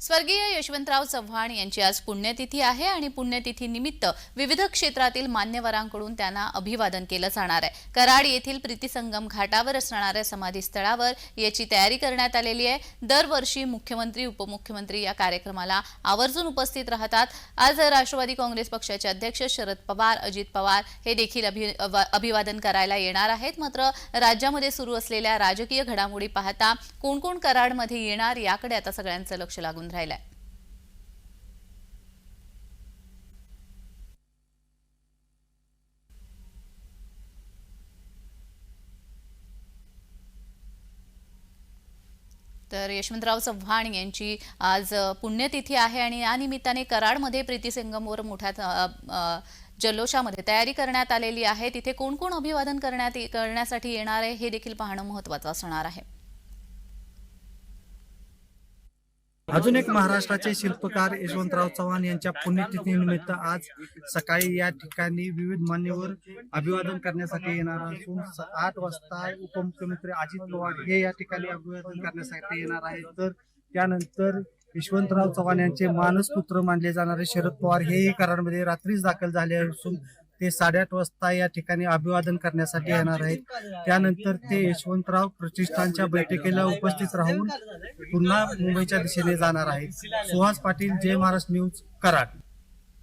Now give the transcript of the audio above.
स्वर्गीय यशवंतराव चव्हाण यांची आज पुण्यतिथी आहे आणि पुण्यतिथी निमित्त विविध क्षेत्रातील मान्यवरांकडून त्यांना अभिवादन केलं जाणार आहे. कराड येथील प्रीतीसंगम घाटावर असणाऱ्या समाधीस्थळावर याची तयारी करण्यात आलेली आहे. दरवर्षी मुख्यमंत्री उपमुख्यमंत्री या कार्यक्रमाला आवर्जून उपस्थित राहतात. आज राष्ट्रवादी काँग्रेस पक्षाचे अध्यक्ष शरद पवार अजित पवार हे देखील अभि अभिवादन करायला येणार आहेत. मात्र राज्यामध्ये सुरू असलेल्या राजकीय घडामोडी पाहता कोण कोण कराडमध्ये येणार याकडे आता सगळ्यांचं लक्ष लागून राहिलंय. तर यशवंतराव चव्हाण यांची आज पुण्यतिथी आहे आणि या निमित्ताने कराडमध्ये प्रीती संगमवर मोठ्या जल्लोषामध्ये तयारी करण्यात आलेली आहे. तिथे कोण कोण अभिवादन करण्यात करण्यासाठी येणार आहे हे देखील पाहणं महत्वाचं असणार आहे. अजून एक महाराष्ट्राचे शिल्पकार यशवंतराव चव्हाण यांच्या पुण्यतिथीनिमित्त आज सकाळी या ठिकाणी विविध मान्यवर अभिवादन करण्यासाठी येणार असून आठ वाजता उपमुख्यमंत्री अजित पवार हे या ठिकाणी अभिवादन करण्यासाठी येणार आहेत. तर त्यानंतर यशवंतराव चव्हाण यांचे मानसपुत्र मानले जाणारे शरद पवार हेही कराडमध्ये रात्रीच दाखल झाले असून ते साडेआठ वाजता या ठिकाणी अभिवादन करण्यासाठी येणार आहेत. त्यानंतर ते यशवंतराव प्रतिष्ठानच्या बैठकीला उपस्थित राहून पुन्हा मुंबईच्या दिशेने जाणार आहेत. सुहास पाटील जय महाराष्ट्र न्यूज कराड.